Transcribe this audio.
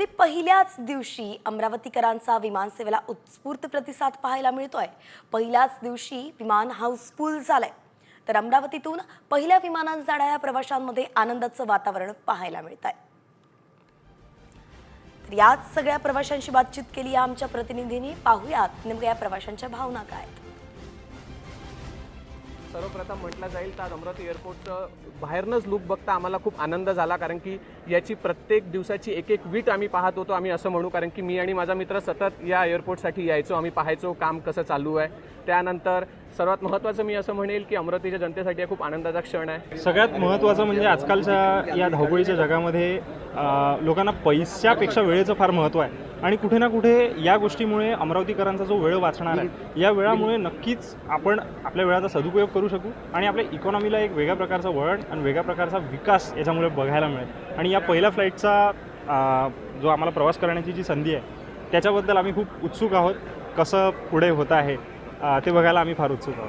अगदी पहिल्याच दिवशी अमरावतीकरांचा विमानसेवेला उत्स्फूर्त प्रतिसाद पाहायला मिळतोय. पहिल्याच दिवशी विमान हाऊसफुल झालंय. तर अमरावतीतून पहिल्या विमानात जाणाऱ्या प्रवाशांमध्ये आनंदाचं वातावरण पाहायला मिळत आहे तर याच सगळ्या प्रवाशांशी बातचीत केली या आमच्या प्रतिनिधींनी. पाहूयात नेमक्या या प्रवाशांच्या भावना काय आहेत. सर्वप्रथम म्हटलं जाईल तर अमरावती एअरपोर्टचं बाहेरनंच लुक बघता आम्हाला खूप आनंद झाला कारण की याची प्रत्येक दिवसाची एक एक वीट आम्ही पाहत होतो. आम्ही असं म्हणू कारण की मी आणि माझा मित्र सतत या एअरपोर्टसाठी यायचो आम्ही पाहायचो काम कसं चालू आहे. त्यानंतर सर्वात महत्त्वाचं मी असं म्हणेल की अमरावतीच्या जनतेसाठी हा खूप आनंदाचा क्षण आहे. सगळ्यात महत्त्वाचं म्हणजे आजकालच्या या धावपळीच्या जगामध्ये लोकांना पैशापेक्षा वेळेचं फार महत्त्व आहे. आणि कुठे ना कुठे या गोष्टीमुळे अमरावतीकरांचा जो वेळ वाचणार आहे या वेळामुळे नक्कीच आपण आपल्या वेळाचा सदुपयोग करू शकू आणि आपल्या इकॉनॉमीला एक वेगळ्या प्रकारचं वळण आणि वेगळ्या प्रकारचा विकास याच्यामुळे बघायला मिळेल. आणि या पहिल्या फ्लाईटचा जो आम्हाला प्रवास करण्याची जी संधी आहे त्याच्याबद्दल आम्ही खूप उत्सुक आहोत कसं पुढे होत आहे ते बघायला आम्ही फार उत्सुक आहोत.